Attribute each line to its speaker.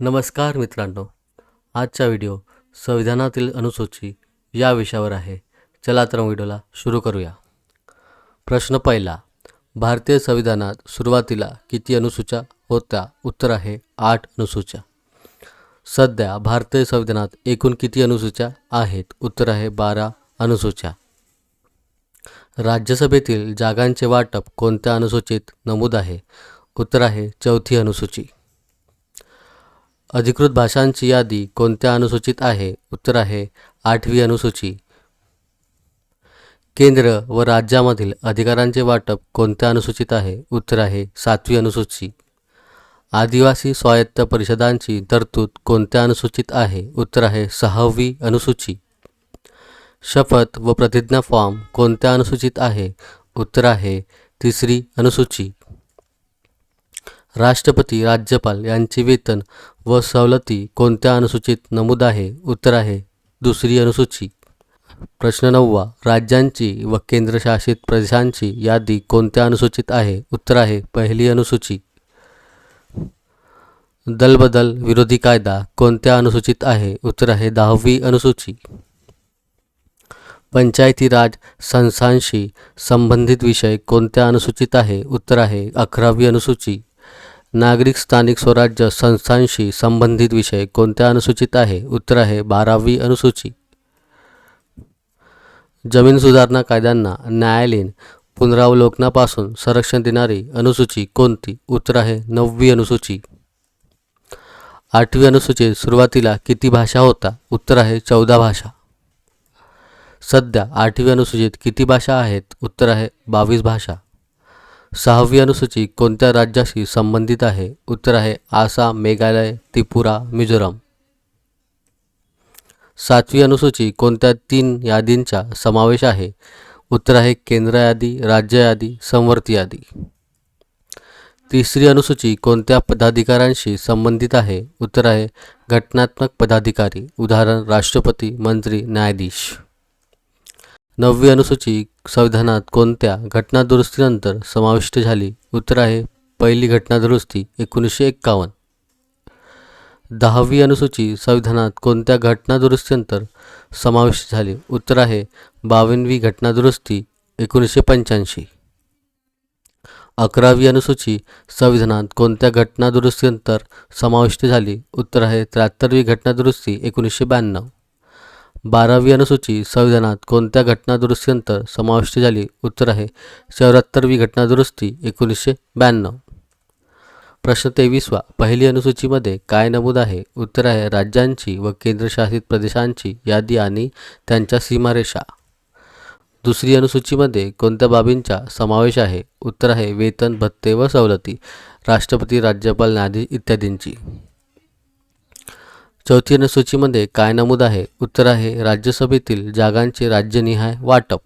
Speaker 1: नमस्कार मित्रांनो. आजचा व्हिडिओ संविधानातील अनुसूची या विषयावर आहे. चला तर व्हिडिओला सुरू करूया. प्रश्न पहिला. भारतीय संविधानात सुरुवातीला किती अनुसूच्या होत्या? उत्तर आहे आठ अनुसूच्या. सध्या भारतीय संविधानात एकूण किती अनुसूच्या आहेत? उत्तर आहे बारा अनुसूच्या. राज्यसभेतील जागांचे वाटप कोणत्या अनुसूचीत नमूद आहे? उत्तर आहे चौथी अनुसूची. अधिकृत भाषांची यादी कोणत्या अनुसूचित आहे? उत्तर आहे आठवी अनुसूची. केंद्र व राज्यामधील अधिकारांचे वाटप कोणत्या अनुसूचित आहे? उत्तर आहे सातवी अनुसूची. आदिवासी स्वायत्त परिषदांची तरतूद कोणत्या अनुसूचित आहे? उत्तर आहे सहावी अनुसूची. शपथ व प्रतिज्ञा फॉर्म कोणत्या अनुसूचित आहे? उत्तर आहे तिसरी अनुसूची. राष्ट्रपती राज्यपाल यांचे वेतन व सवलती कोणत्या अनुसूचित नमूद आहे? उत्तर आहे दुसरी अनुसूची. प्रश्न नववा राज्यांची व केंद्रशासित प्रदेशांची यादी कोणत्या अनुसूचित आहे? उत्तर आहे पहिली अनुसूची. दलबदल विरोधी कायदा कोणत्या अनुसूचित आहे? उत्तर आहे दहावी अनुसूची. पंचायती राज संस्थांशी संबंधित विषय कोणत्या अनुसूचित आहे? उत्तर आहे अकरावी अनुसूची. नागरिक स्थानिक स्वराज्य संस्थांशी संबंधित विषय कोणत्या अनुसूचित आहे? उत्तर आहे बारावी अनुसूची. जमीन सुधारणा कायद्यांना न्यायालयीन पुनरावलोकनापासून संरक्षण देणारी अनुसूची कोणती? उत्तर आहे नववी अनुसूची. आठवी अनुसूचीत सुरुवातीला किती भाषा होता? उत्तर आहे चौदा भाषा. सध्या आठवी अनुसूचीत किती भाषा आहेत? उत्तर आहे बावीस भाषा. सहावी अनुसूची कोणत्या राज्याशी संबंधित आहे? उत्तर आहे आसाम मेघालय त्रिपुरा मिझोराम. सातवी अनुसूची कोणत्या तीन यादींचा समावेश आहे? उत्तर आहे केंद्र यादी राज्य यादी संवर्ती यादी. तिसरी अनुसूची कोणत्या पदाधिकाऱ्यांशी संबंधित आहे? उत्तर आहे घटनात्मक पदाधिकारी उदाहरण राष्ट्रपती मंत्री न्यायाधीश. नववी अनुसूची संविधानात कोणत्या घटनादुरुस्तीनंतर समाविष्ट झाली? उत्तर आहे पहिली घटनादुरुस्ती एकोणीसशे एक्कावन्न. दहावी अनुसूची संविधानात कोणत्या घटनादुरुस्तीनंतर समाविष्ट झाली? उत्तर आहे बावनवी घटनादुरुस्ती एकोणीसशे पंच्याऐंशी. अकरावी अनुसूची संविधानात कोणत्या घटनादुरुस्तीनंतर समाविष्ट झाली? उत्तर आहे त्र्याहत्तरवी घटनादुरुस्ती एकोणीसशे ब्याण्णव. बारावी अनुसूची संविधानात कोणत्या घटनादुरुस्तीनंतर समाविष्ट झाली? उत्तर आहे चौऱ्याहत्तरवी घटनादुरुस्ती एकोणीसशे ब्याण्णव. प्रश्न तेवीसवा पहिली अनुसूचीमध्ये काय नमूद आहे? उत्तर आहे राज्यांची व केंद्रशासित प्रदेशांची यादी आणि त्यांच्या सीमारेषा. दुसरी अनुसूचीमध्ये कोणत्या बाबींचा समावेश आहे? उत्तर आहे वेतन भत्ते व सवलती राष्ट्रपती राज्यपाल न्यायाधीश इत्यादींची. चौथी अनुसूचीमध्ये काय नमूद आहे? उत्तर आहे राज्यसभेतील जागांचे राज्यनिहाय वाटप.